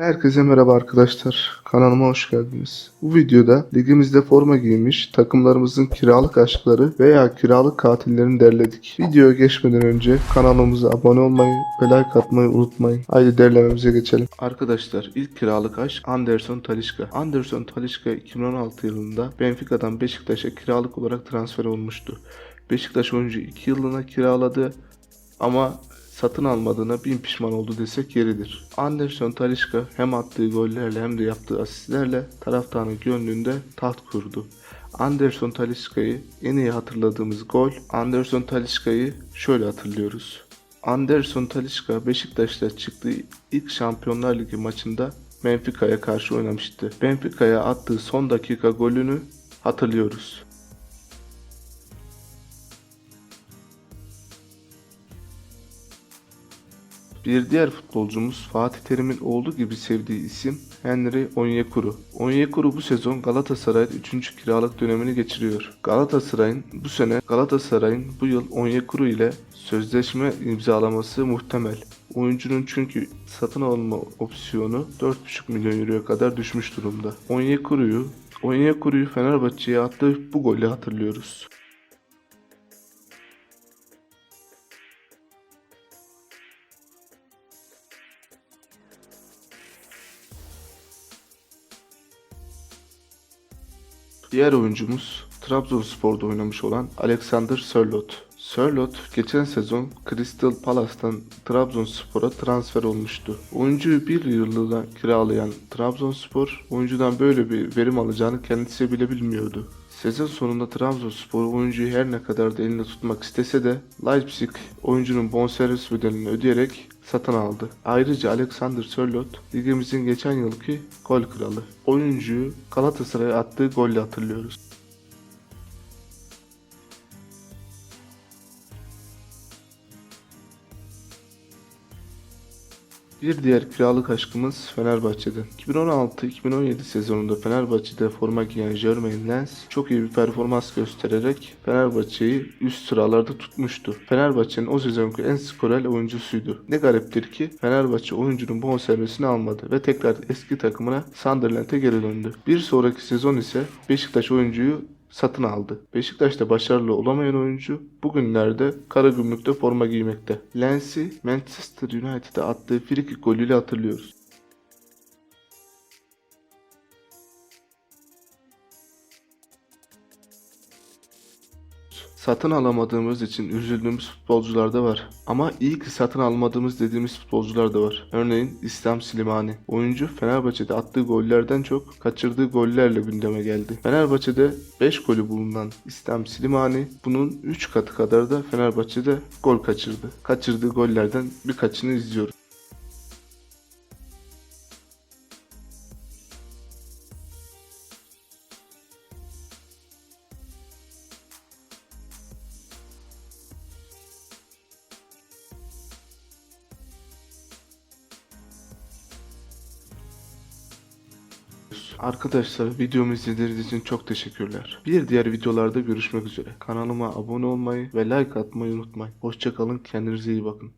Herkese merhaba arkadaşlar. Kanalıma hoş geldiniz. Bu videoda ligimizde forma giymiş takımlarımızın kiralık aşkları veya kiralık katillerini derledik. Videoya geçmeden önce kanalımıza abone olmayı ve like atmayı unutmayın. Haydi derlememize geçelim. Arkadaşlar ilk kiralık aşk Anderson Talisca. Anderson Talisca 2016 yılında Benfica'dan Beşiktaş'a kiralık olarak transfer olmuştu. Beşiktaş oyuncu 2 yıllığına kiraladı ama satın almadığına bin pişman oldu desek yeridir. Anderson Talisca hem attığı gollerle hem de yaptığı asistlerle taraftarın gönlünde taht kurdu. Anderson Talisca'yı en iyi hatırladığımız gol, Anderson Talisca'yı şöyle hatırlıyoruz. Anderson Talisca Beşiktaş'ta çıktığı ilk Şampiyonlar Ligi maçında Benfica'ya karşı oynamıştı. Benfica'ya attığı son dakika golünü hatırlıyoruz. Bir diğer futbolcumuz Fatih Terim'in olduğu gibi sevdiği isim Henry Onyekuru. Onyekuru bu sezon Galatasaray'ın 3. kiralık dönemini geçiriyor. Galatasaray'ın bu sene Galatasaray'ın bu yıl Onyekuru ile sözleşme imzalaması muhtemel. Oyuncunun çünkü satın alma opsiyonu 4,5 milyon euroya kadar düşmüş durumda. Onyekuru'yu Onyekuru'yu Fenerbahçe'ye attığı bu golü hatırlıyoruz. Diğer oyuncumuz Trabzonspor'da oynamış olan Alexander Sörloth. Sörloth geçen sezon Crystal Palace'tan Trabzonspor'a transfer olmuştu. Oyuncuyu bir yıllığına kiralayan Trabzonspor oyuncudan böyle bir verim alacağını kendisi bile bilmiyordu. Sezon sonunda Trabzonspor oyuncuyu her ne kadar da elinde tutmak istese de Leipzig oyuncunun bonservis bedelini ödeyerek satın aldı. Ayrıca Alexander Sörloth ligimizin geçen yılki gol kralı. Oyuncuyu Galatasaray'a attığı golle hatırlıyoruz. Bir diğer kiralık aşkımız Fenerbahçe'den. 2016-2017 sezonunda Fenerbahçe'de forma giyen Jermaine Lens çok iyi bir performans göstererek Fenerbahçe'yi üst sıralarda tutmuştu. Fenerbahçe'nin o sezonki en skorel oyuncusuydu. Ne gariptir ki Fenerbahçe oyuncunun bonservisini almadı ve tekrar eski takımına Sunderland'e geri döndü. Bir sonraki sezon ise Beşiktaş oyuncuyu satın aldı. Beşiktaş'ta başarılı olamayan oyuncu bugünlerde Karagümrük'te forma giymekte. Lens'i Manchester United'a attığı frikik golüyle hatırlıyoruz. Satın alamadığımız için üzüldüğümüz futbolcular da var. Ama iyi ki satın almadığımız dediğimiz futbolcular da var. Örneğin İslam Slimani. Oyuncu Fenerbahçe'de attığı gollerden çok kaçırdığı gollerle gündeme geldi. Fenerbahçe'de 5 golü bulunan İslam Slimani bunun 3 katı kadar da Fenerbahçe'de gol kaçırdı. Kaçırdığı gollerden birkaçını izliyoruz. Arkadaşlar videomu izlediğiniz için çok teşekkürler. Bir diğer videolarda görüşmek üzere. Kanalıma abone olmayı ve like atmayı unutmayın. Hoşçakalın kendinize iyi bakın.